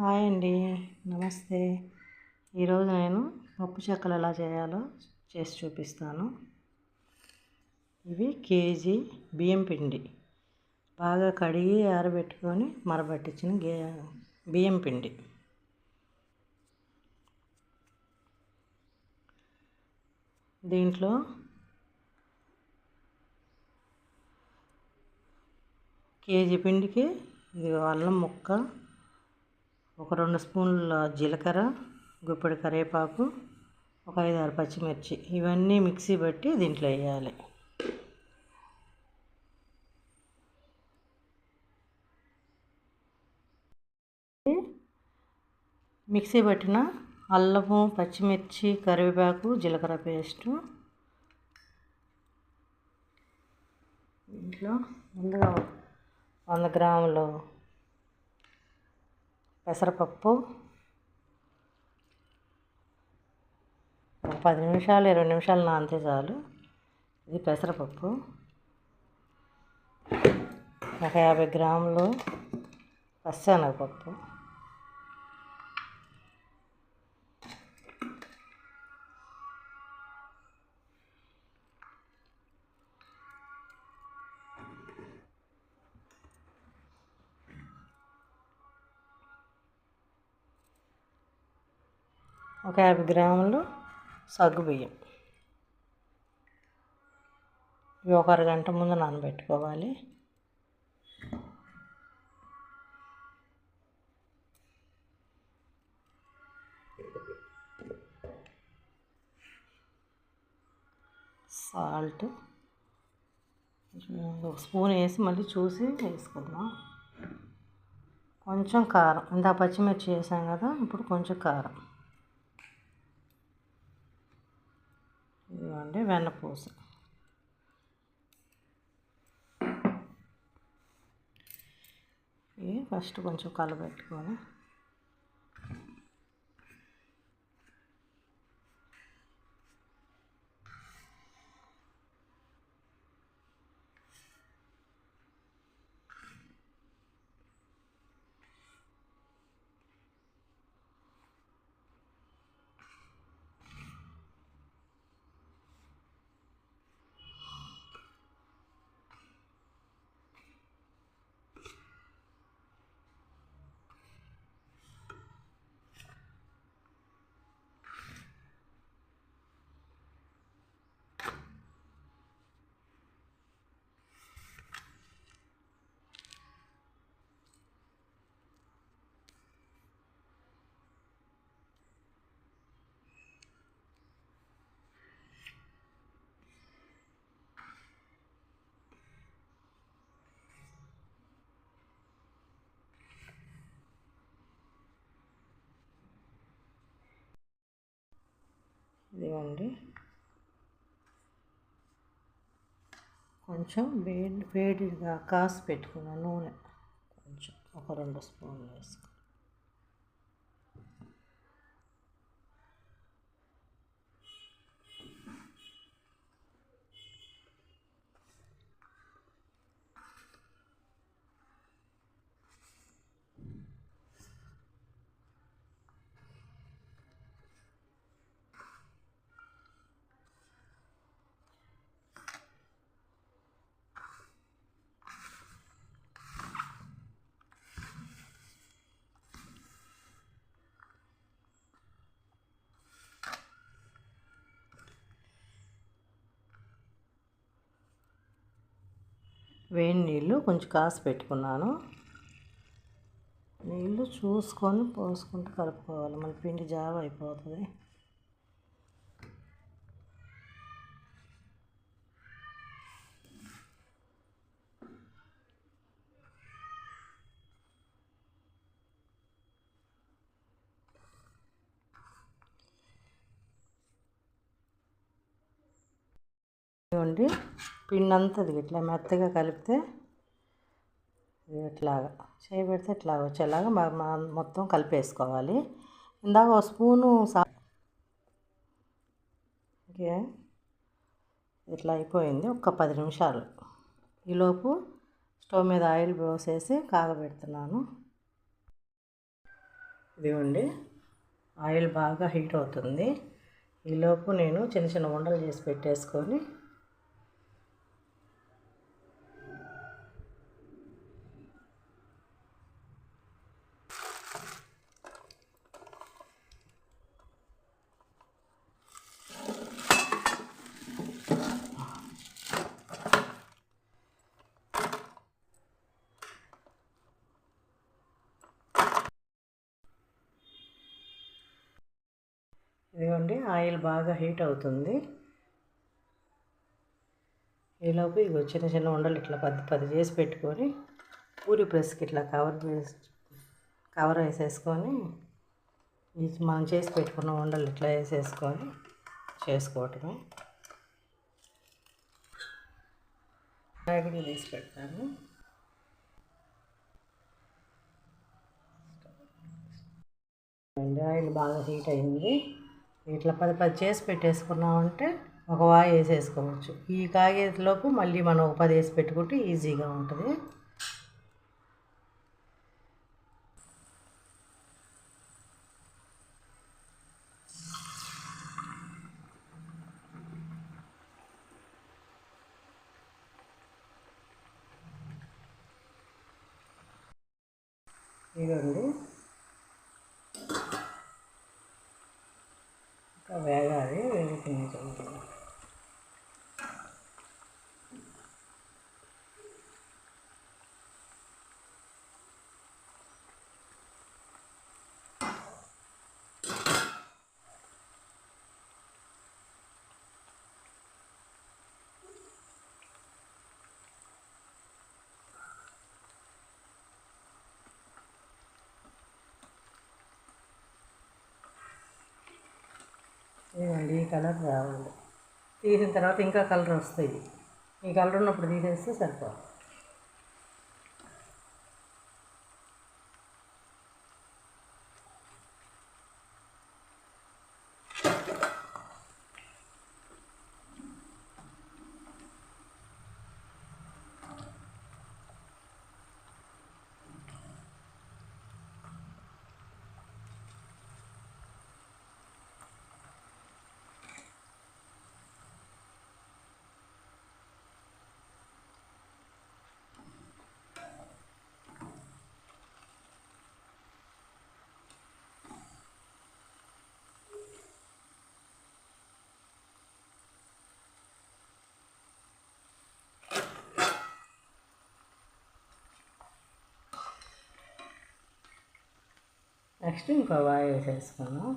Hi అండి నమస్తే. ఈరోజు నేను పప్పు చెక్కలు ఎలా చేయాలో చేసి చూపిస్తాను. ఇవి కేజీ బియ్యం పిండి. బాగా కడిగి ఆరబెట్టుకొని మరబట్టించిన గే బియ్యం పిండి. దీంట్లో కేజీ పిండికి ఇది అల్లం ముక్క ఒక రెండు స్పూన్ల జీలకర్ర గుప్పెడు కరివేపాకు ఒక ఐదు ఆరు పచ్చిమిర్చి. ఇవన్నీ మిక్సీ పట్టి దీంట్లో వేయాలి. మిక్సీ పట్టిన అల్లము పచ్చిమిర్చి కరివేపాకు జీలకర్ర పేస్టు దీంట్లో ముందుగా వంద గ్రాములు పెసరపప్పు. ఒక పది నిమిషాలు ఇరవై నిమిషాలు నానితే చాలు. ఇది పెసరపప్పు. ఒక యాభై గ్రాములు పచ్చనగపప్పు. ఒక యాభై గ్రాములు సగ్గుబియ్యం ఇవి ఒక అరగంట ముందు నానబెట్టుకోవాలి. సాల్ట్. ఒక స్పూన్ వేసి మళ్ళీ చూసి వేసుకుందాం. కొంచెం కారం. ఇందా పచ్చిమిర్చి వేసాం కదా ఇప్పుడు కొంచెం కారం. ఇదిగోండి వెన్నపూస ఇవి ఫస్ట్ కొంచెం కలబెట్టుకొని ఇదిగోండి. కొంచెం వేడి వేడిగా కాసి పెట్టుకున్న నూనె. కొంచెం ఒక రెండు స్పూన్లు వేసుకో. వేడి నీళ్ళు కొంచెం కాసి పెట్టుకున్నాను. నీళ్ళు చూసుకొని పోసుకుంటూ కలుపుకోవాలి. మన పిండి జావ అయిపోతుంది. ఇవ్వండి పిండి అంతా ఇట్లా మెత్తగా కలిపితే ఇట్లాగా చేయబెడితే ఇట్లా వచ్చేలాగా మొత్తం కలిపేసుకోవాలి. ఇందాక ఒక స్పూను సా ఓకే. ఇట్లా అయిపోయింది. ఒక పది నిమిషాలు. ఈలోపు స్టవ్ మీద ఆయిల్ పోసేసి కాగబెడుతున్నాను. ఇదిగోండి. ఆయిల్ బాగా హీట్ అవుతుంది. ఈలోపు నేను చిన్న చిన్న ఉండలు చేసి పెట్టేసుకొని ఇదిగోండి ఆయిల్ బాగా హీట్ అవుతుంది. ఈలోపు ఇగో చిన్న చిన్న ఉండలు ఇట్లా పది పది చేసి పెట్టుకొని పూరి ప్రెస్కి ఇట్లా కవర్ కవర్ వేసేసుకొని మనం చేసి పెట్టుకున్న ఉండలు ఇట్లా వేసేసుకొని చేసుకోవటమే. ప్యాకెట్లు తీసి పెడతాను. ఆయిల్ బాగా హీట్ అయింది. ఇట్లా పది పది చేసి పెట్టేసుకున్నామంటే ఒక వాయి వేసేసుకోవచ్చు. ఈ కాగేలోపు మళ్ళీ మనం ఒక పది వేసి పెట్టుకుంటే ఈజీగా ఉంటుంది. ఇదండి ఇంకా వేగాలి వేగుతుంది చూడండి ఇదిగోండి ఈ కలర్ రావాలి తీసిన తర్వాత ఇంకా కలర్ వస్తాయి. ఈ కలర్ ఉన్నప్పుడు తీసేస్తే సరిపోదు నెక్స్ట్ ఇంకో వాయి వేసేసుకున్నాం